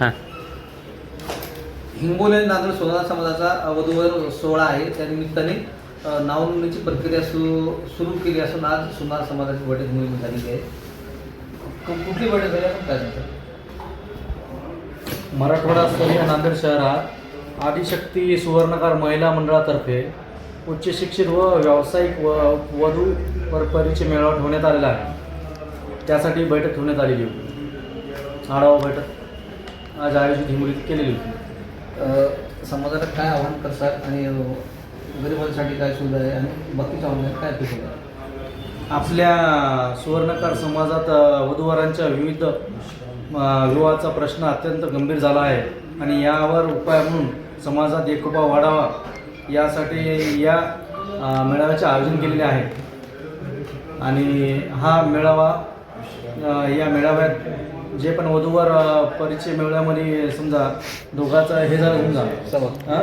हां. हिंगोली नांदेड सोनार समाजाचा वधूवर सोहळा आहे. त्या निमित्ताने नावनोंदणीची प्रक्रिया सुरू सुरू केली असून आज सोनार समाजाची बैठक मोहीम झालेली आहे. कु- कुठली बैठक झाली आपण काय सांगता? मराठवाडा स्तरीय नांदेड शहरात आदिशक्ती सुवर्णकार महिला मंडळातर्फे उच्च शिक्षित व व्यावसायिक व वधू वर परिचय मेळावा ठेवण्यात आलेला आहे. त्यासाठी बैठक ठेवण्यात आलेली होती. आढावा बैठक. आज आयोजित हिंगोलीत केलेली होती. समाजाला काय आव्हान करतात आणि गरिबांसाठी काय सुविधा आहे आणि बाकीच्या ऑनलाईन काय अपेक्षा आपल्या सुवर्णकार समाजात वधूवरांच्या विविध विवाहाचा प्रश्न अत्यंत गंभीर झाला आहे. आणि यावर उपाय म्हणून समाजात एकोपा वाढावा यासाठी या मेळाव्याचे आयोजन केलेले आहे. आणि हा मेळावा या मेळाव्यात जे पण वधूवर परिचय मेळाव्यामध्ये समजा दोघाचं हे झालं समजा. हा?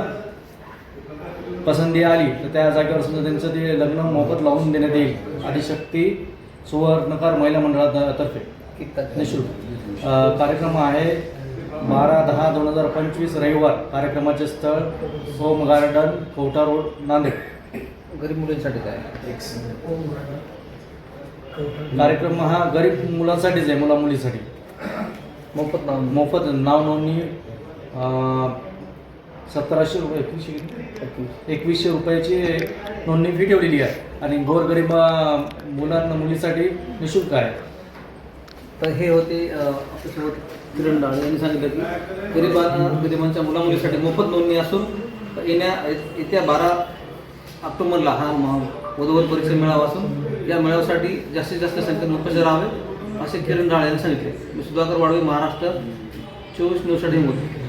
पसंती आली तर त्या जागेवर समजा त्यांचं ते लग्न मोफत लावून देण्यात येईल. आदिशक्ती सुवर्णकार महिला मंडळातर्फे? निशुल्क. कार्यक्रम आहे बारा दहा दोन हजार पंचवीस रविवार. कार्यक्रमाचे स्थळ home garden Kavtha road Nanded. गरीब मुलींसाठी काय? कार्यक्रम हा गरीब मुलांसाठीच आहे मुला मुलीसाठी. मोफत नाव मोफत नाव नोंदणी सतराशे रुपये एकवीसशे? एकवीसशे रुपयाची नोंदणी फी ठेवलेली आहे. आणि गोरगरीब मुलांना मुलीसाठी निशुल्क आहे. तर हे होते आपल्यासोबत किरण डाळे यांनी सांगितलं की गरिबांना गरिबांच्या मुलामुलीसाठी मोफत नोंदणी असून येण्या येत्या बारा ऑक्टोबरला हा वधूवर परीक्षा मेळावा असून या मेळाव्यासाठी जास्तीत जास्त संख्येने उपस्थित राहावे. असे किरण डाळे यांनी सांगितले. मी सुधाकर वाडवे महाराष्ट्र चोवीस न्यूजसाठी बोलतो